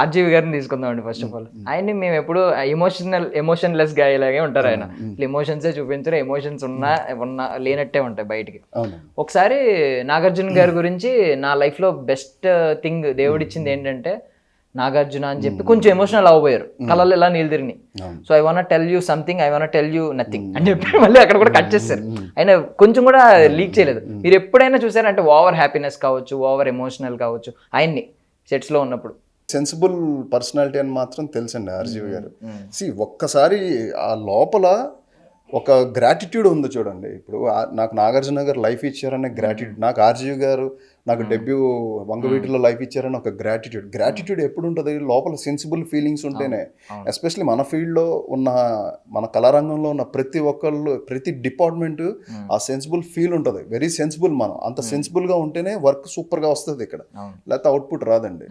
RGV గారిని తీసుకుందామండి first of all ఆయన్ని మేము ఎప్పుడు ఎమోషనల్ ఎమోషన్ లెస్గా ఇలాగే ఉంటారు ఆయన. ఎమోషన్సే చూపించరు ఎమోషన్స్ ఉన్నా ఉన్నా లేనట్టే ఉంటాయి బయటికి. ఒకసారి నాగార్జున గారి గురించి నా లైఫ్లో బెస్ట్ థింగ్ దేవుడిచ్చింది ఏంటంటే నాగార్జున అని చెప్పి కొంచెం ఎమోషనల్ అవ్వబోయారు. కళలు ఇలా నీళ్ళు so I want tell you something I want tell you nothing అని చెప్పి మళ్ళీ అక్కడ కూడా కట్ చేస్తారు ఆయన కొంచెం కూడా లీక్ చేయలేదు. మీరు ఎప్పుడైనా చూసారంటే ఓవర్ హ్యాపీనెస్ కావచ్చు ఓవర్ ఎమోషనల్ కావచ్చు ఆయన్ని sets లో ఉన్నప్పుడు. సెన్సిబుల్ పర్సనాలిటీ అని మాత్రం తెలుసండి ఆర్జీవి గారు. సి ఒక్కసారి ఆ లోపల ఒక గ్రాటిట్యూడ్ ఉంది చూడండి. ఇప్పుడు నాకు నాగార్జున గారు లైఫ్ ఇచ్చారనే గ్రాటిట్యూడ్ నాకు ఆర్జీవి గారు నాకు డెబ్యూ వంగవీటిలో లైఫ్ ఇచ్చారని ఒక గ్రాటిట్యూడ్ గ్రాటిట్యూడ్ ఎప్పుడు ఉంటుంది లోపల సెన్సిబుల్ ఫీలింగ్స్ ఉంటేనే. ఎస్పెషలీ మన ఫీల్డ్లో ఉన్న మన కళారంగంలో ఉన్న ప్రతి ఒక్కళ్ళు ప్రతి డిపార్ట్మెంట్ ఆ సెన్సిబుల్ ఫీల్ ఉంటుంది. వెరీ సెన్సిబుల్ మనం. అంత సెన్సిబుల్గా ఉంటేనే వర్క్ సూపర్గా వస్తుంది ఇక్కడ. లేకపోతే అవుట్పుట్ రాదండి.